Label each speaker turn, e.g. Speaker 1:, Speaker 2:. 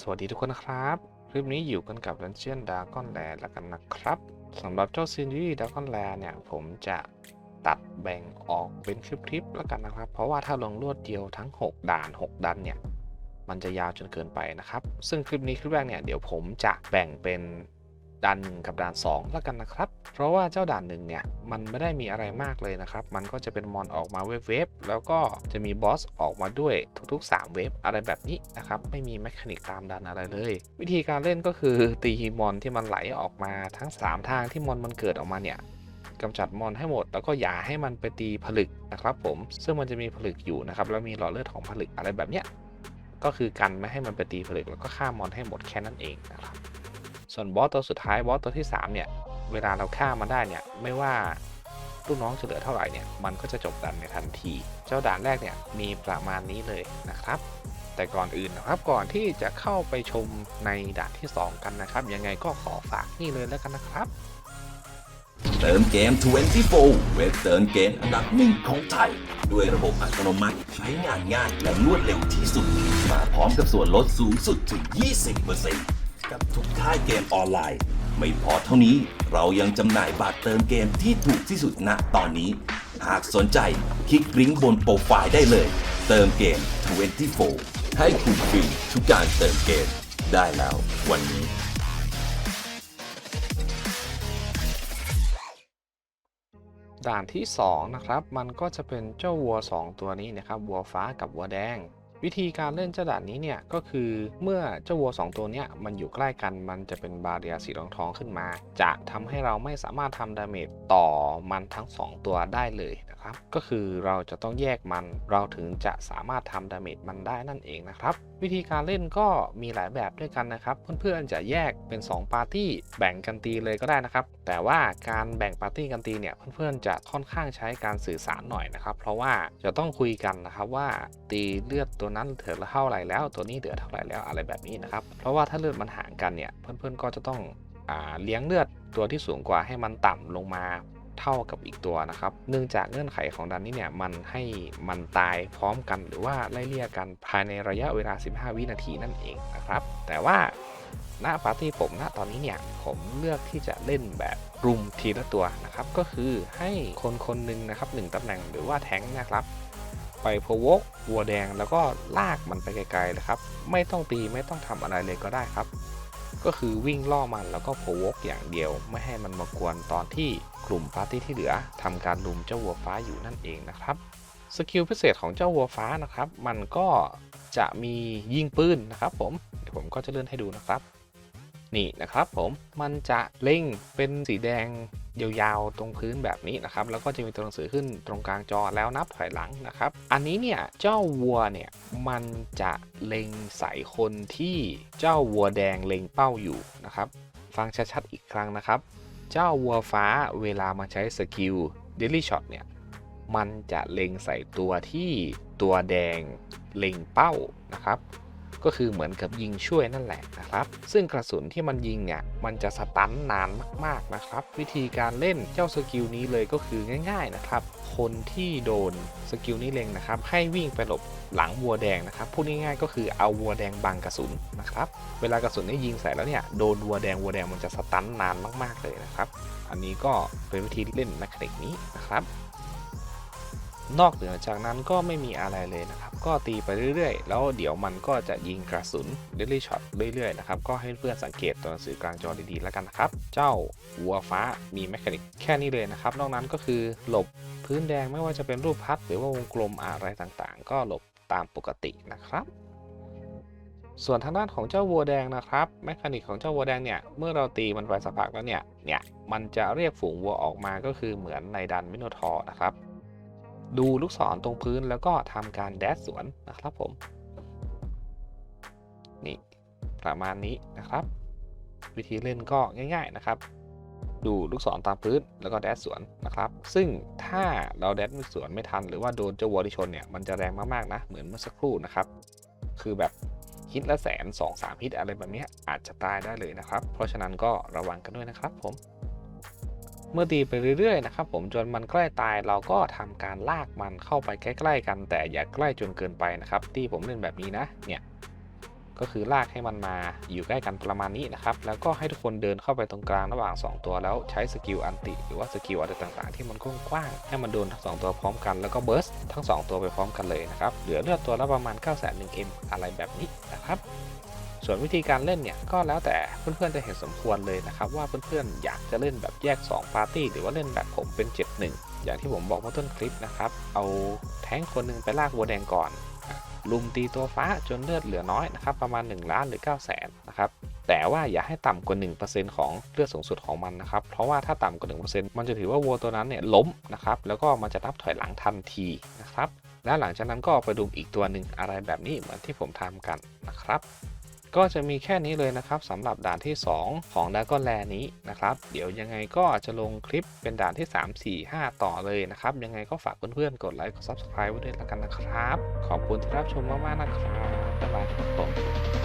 Speaker 1: สวัสดีทุกคนนะครับ คลิปนี้อยู่กันกับ Dungeon Dragon Land แล้วกันนะครับสำหรับเจ้าซีรีส์ Dragon Land เนี่ย ผมจะตัดแบ่งออกเป็นคลิปๆแล้วกันนะครับ เพราะว่าถ้าลงรวดเดียวทั้ง 6 ด่าน 6ดันเนี่ย มันจะยาวจนเกินไปนะครับ ซึ่งคลิปนี้คลิปแรกเนี่ย เดี๋ยวผมจะแบ่งเป็น ด่านหนึ่งกับด่าน2แล้วกันนะครับ เพราะว่าเจ้าด่านหนึ่งเนี่ยมันไม่ได้มีอะไรมากเลยนะครับ มันก็จะเป็นมอนออกมาเวฟๆแล้วก็จะมีบอสออกมาด้วยทุกๆ 3 เวฟอะไรแบบนี้นะครับ ไม่มีแมคานิกตามดันอะไรเลย วิธีการเล่นก็คือตีมอนที่มันไหลออกมาทั้ง 3 ทางที่มอนมันเกิดออกมาเนี่ยกำจัดมอนให้หมด แล้วก็อย่าให้มันไปตีผลึกนะครับ ผม ซึ่งมันจะมีผลึกอยู่นะครับ แล้วมีหลอดเลือดของผลึกอะไรแบบเนี้ยก็คือกันไม่ให้มันไปตีผลึกแล้วก็ฆ่ามอนให้หมดแค่นั้นเองนะครับ ส่วนบอสตัวสุดท้ายบอสตัวที่ 3 เนี่ย เวลาเราฆ่ามันได้เนี่ย ไม่ว่าลูกน้องจะเหลือเท่าไหร่เนี่ย มันก็จะจบดันในทันที เจ้าด่านแรกเนี่ยมีประมาณนี้เลยนะครับ แต่ก่อนอื่นนะครับ ก่อนที่จะเข้าไปชมในด่านที่ 2 กันนะครับ ยังไงก็ขอฝากนี่เลยแล้วกันนะครับ
Speaker 2: เติมเกม 24 เว็บเติมเกมอันดับหนึ่งของไทย ด้วยระบบอัตโนมัติใช้งานง่ายและรวดเร็วที่สุด มาพร้อมกับส่วนลดสูงสุดถึง 20% กับทุกค่ายเกมออนไลน์ ไม่พอเท่านี้เรายังจำหน่ายบัตรเติมเกมที่ถูกที่สุดณตอนนี้ หากสนใจคลิกลิงก์บนโปรไฟล์ได้เลย เติมเกม 24 ให้คุณฟรีทุกการเติมเกม ได้แล้ววันนี้
Speaker 1: ด่านที่ 2 นะครับ มันก็จะเป็นเจ้าวัว 2 ตัวนี้นะครับ วัวฟ้ากับวัวแดง วิธีการเล่นเจ้าด่านนี้เนี่ยก็คือเมื่อเจ้าวัว 2 ตัวเนี้ยมันอยู่ใกล้กันมันจะเป็นบาเรียสีทองทองๆขึ้นมา จะทำให้เราไม่สามารถทำดาเมจต่อมันทั้ง 2 ตัวได้เลย นะครับ ก็คือเราจะต้องแยกมัน เราถึงจะสามารถทำดาเมจมันได้นั่นเองนะครับ วิธีการเล่นก็มีหลายแบบด้วยกันนะครับ เพื่อนๆจะแยกเป็น 2 ปาร์ตี้แบ่งกันตีเลยก็ได้นะครับ แต่ว่าการแบ่งปาร์ตี้กันตีเนี่ยเพื่อนๆจะค่อนข้างใช้การสื่อสารหน่อยนะครับ เพราะว่าจะต้องคุยกันนะครับว่าตีเลือดตัวนั้นเหลือเท่าไรแล้ว ตัวนี้เหลือเท่าไรแล้วอะไรแบบนี้นะครับ เพราะว่าถ้าเลือดมันห่างกันเนี่ยเพื่อนๆก็จะต้องเลี้ยงเลือดตัวที่สูงกว่าให้มันต่ำลงมา เท่ากับอีกตัวนะครับ เนื่องจากเงื่อนไขของดันนี้เนี่ยมันให้มันตายพร้อมกันหรือว่าไล่เลี่ยกันภายในระยะเวลา 15 วินาทีนั่นเองนะครับ แต่ว่าหน้าปาร์ตี้ผมณตอนนี้เนี่ยผมเลือกที่จะเล่นแบบรุมทีละตัวนะครับ ก็คือให้คนคนหนึ่งนะครับหนึ่งตำแหน่งหรือว่าแท้งนะครับ ไปพวกวัวแดงแล้วก็ลากมันไปไกลๆเลยครับ ไม่ต้องตีไม่ต้องทำอะไรเลยก็ได้ครับ ก็คือวิ่งล่อมันแล้วก็โผวกอย่างเดียว ไม่ให้มันมากวนตอนที่กลุ่มปาร์ตี้ที่เหลือทำการลุมเจ้าวัวฟ้าอยู่นั่นเองนะครับสกิลพิเศษของเจ้าวัวฟ้านะครับ มันก็จะมียิงปืนนะครับ ผมเดี๋ยวผมก็จะเลื่อนให้ดูนะครับ นี่นะครับผมมันจะเล่งเป็นสีแดง ยาวๆ ตรงพื้นแบบนี้นะครับ แล้วก็จะมีตัวหนังสือขึ้นตรงกลางจอแล้วนับถอยหลังนะครับ อันนี้เนี่ยเจ้าวัวเนี่ยมันจะเล็งใส่คนที่เจ้าวัวแดงเล็งเป้าอยู่นะครับ ฟังชัดๆอีกครั้งนะครับ เจ้าวัวฟ้าเวลามาใช้สกิล Daily Shot เนี่ยมันจะเล็งใส่ตัวที่ตัวแดงเล็งเป้านะครับ ก็คือเหมือนกับยิงช่วยนั่นแหละนะครับ ซึ่งกระสุนที่มันยิงเนี่ยมันจะสตันนานมากๆนะครับ วิธีการเล่นเจ้าสกิลนี้เลยก็คือง่าย ๆนะครับ คนที่โดนสกิลนี้เล็งนะครับ ให้วิ่งไปหลบหลังวัวแดงนะครับพูดง่ายๆก็คือเอาวัวแดงบังกระสุนนะครับเวลากระสุนนี่ยิงใส่แล้วเนี่ยโดนวัวแดงวัวแดงมันจะสตันนานมากๆเลยนะครับ อันนี้ก็เป็นวิธีเล่นแมคานิกนี้นะครับ นอกเหนือจากนั้นก็ไม่มีอะไรเลยนะครับ ก็ตีไปเรื่อยๆ แล้วเดี๋ยวมันก็จะยิงกระสุน Daily Shot เรื่อยๆนะครับ ก็ให้เพื่อนสังเกตตัวหนังสือกลางจอดีๆแล้วกันนะครับ เจ้าวัวฟ้ามีแมคานิกแค่นี้เลยนะครับ นอกนั้นก็คือหลบพื้นแดงไม่ว่าจะเป็นรูปพัดหรือว่าวงกลมอะไรต่างๆ ก็หลบตามปกตินะครับ ส่วนทางด้านของเจ้าวัวแดงนะครับแมคานิกของเจ้าวัวแดงเนี่ยเมื่อเราตีมันไปสักพักแล้วเนี่ยเนี่ยมันจะเรียกฝูงวัวออกมาก็คือเหมือนในดันมิโนทอร์นะครับ ดูลูกศรตรงพื้นแล้วก็ทำการแดดสวนนะครับผม นี่ประมาณนี้นะครับ วิธีเล่นก็ง่ายๆนะครับ ดูลูกศรตามพื้นแล้วก็แดดสวนนะครับ ซึ่งถ้าเราแดดสวนไม่ทัน หรือว่าโดนเจ้าวัวที่ชนเนี่ยมันจะแรงมากๆนะ เหมือนเมื่อสักครู่นะครับ คือแบบฮิตละแสนสองสามฮิตอะไรแบบนี้อาจจะตายได้เลยนะครับ เพราะฉะนั้นก็ระวังกันด้วยนะครับผม เมื่อตีไปเรื่อยๆนะครับผมจนมันใกล้ตายเราก็ทำการลากมันเข้าไปใกล้ ๆ กัน แต่อย่าใกล้จนเกินไปนะครับที่ผมเล่นแบบนี้นะเนี่ยก็คือลากให้มันมาอยู่ใกล้กันประมาณนี้นะครับ แล้วก็ให้ทุกคนเดินเข้าไปตรงกลางระหว่าง 2 ตัวแล้วใช้สกิลอันติ หรือว่าสกิลอะไรต่างๆ ที่มันกว้างๆให้มันโดนทั้งสองตัวพร้อมกันแล้วก็เบิร์สทั้งสองตัวไปพร้อมกันเลยนะครับ เหลือเลือดตัวละประมาณ9 1 0 0 0 m อะไรแบบนี้นะครับ ส่วนวิธีการเล่นเนี่ยก็แล้วแต่เพื่อนๆจะเห็นสมควรเลยนะครับว่าเพื่อนๆอยากจะเล่นแบบแยก 2 ปาร์ตี้ หรือว่าเล่นแบบผมเป็น 7-1 อย่างที่ผมบอกเมื่อต้นคลิปนะครับ เอาแท้งคนหนึงไปลากวัวแดงก่อนลุมตีตัวฟ้าจนเลือดเหลือน้อยนะครับประมาณ 1 ล้านหรือ 9 0 0 0 0นนะครับแต่ว่าอย่าให้ต่ำกว่า 1%ของเลือดสูงสุดของมันนะครับเพราะว่าถ้าต่ำกว่า 1%มันจะถือว่าวัวตัวนั้นเนี่ยล้มนะครับแล้วก็มันจะนับถอยหลังทันทีนะครับแล้วหลังจากนั้นก็ไปดุมอีกตัวหนึ่งอะไรแบบนี้เหมือนที่ผมทำกันนะครับ ก็จะมีแค่นี้เลยนะครับสำหรับด่านที่ 2 ของดากอนแลนี้นะครับ เดี๋ยวยังไงก็จะลงคลิปเป็นด่านที่ 3 4 5 ต่อเลยนะครับ ยังไงก็ฝากเพื่อนๆ กดไลค์กด Subscribe ไว้ด้วยแล้วกันนะครับ ขอบคุณที่รับชมมากๆนะครับบ๊ายบายครับผม